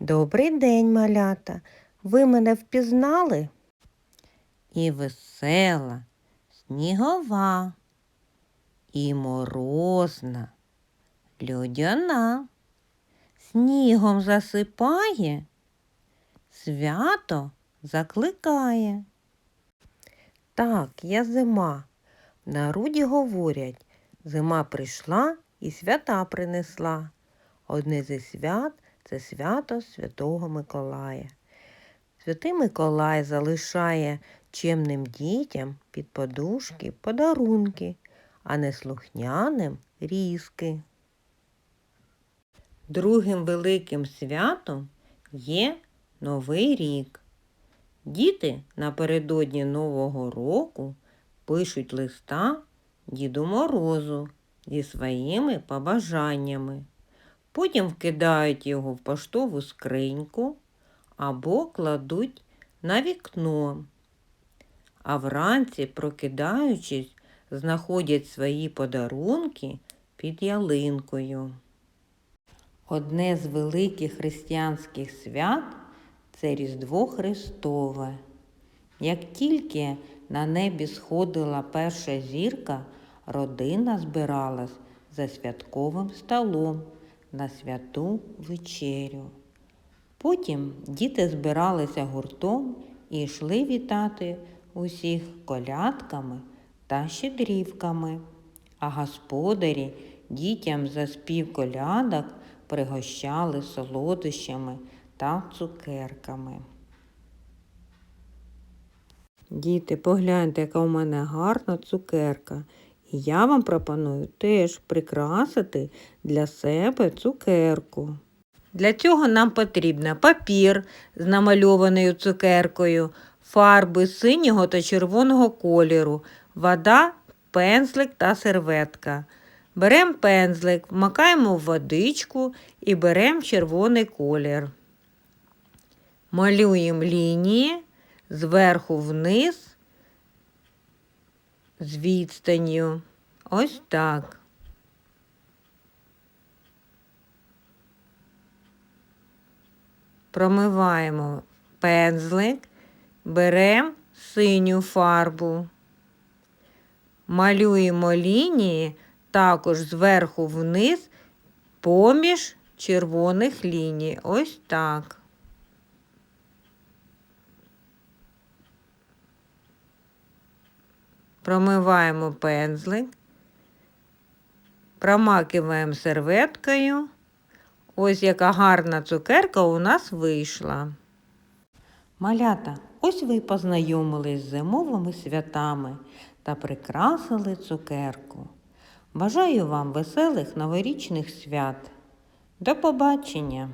Добрий день, малята. Ви мене впізнали? І весела, снігова, і морозна, льодяна, снігом засипає, свято закликає. Так, я зима. В народі говорять, зима прийшла і свята принесла. Одне зі свят це свято Святого Миколая. Святий Миколай залишає чемним дітям під подушки подарунки, а неслухняним різки. Другим великим святом є Новий рік. Діти напередодні Нового року пишуть листа Діду Морозу зі своїми побажаннями. Потім вкидають його в поштову скриньку або кладуть на вікно. А вранці, прокидаючись, знаходять свої подарунки під ялинкою. Одне з великих християнських свят це Різдво Христове. Як тільки на небі сходила перша зірка, родина збиралась за святковим столом на святу вечерю. Потім діти збиралися гуртом і йшли вітати усіх колядками та щедрівками, а господарі дітям за спів колядок пригощали солодощами та цукерками. Діти, погляньте, яка у мене гарна цукерка. Я вам пропоную теж прикрасити для себе цукерку. Для цього нам потрібно папір з намальованою цукеркою, фарби синього та червоного кольору, вода, пензлик та серветка. Беремо пензлик, вмакаємо в водичку і беремо червоний колір. Малюємо лінії зверху вниз з відстанню. Ось так. Промиваємо пензлик, беремо синю фарбу, малюємо лінії також зверху вниз поміж червоних ліній. Ось так. Промиваємо пензлик, промакиваємо серветкою. Ось яка гарна цукерка у нас вийшла. Малята, ось ви познайомились з зимовими святами та прикрасили цукерку. Бажаю вам веселих новорічних свят. До побачення!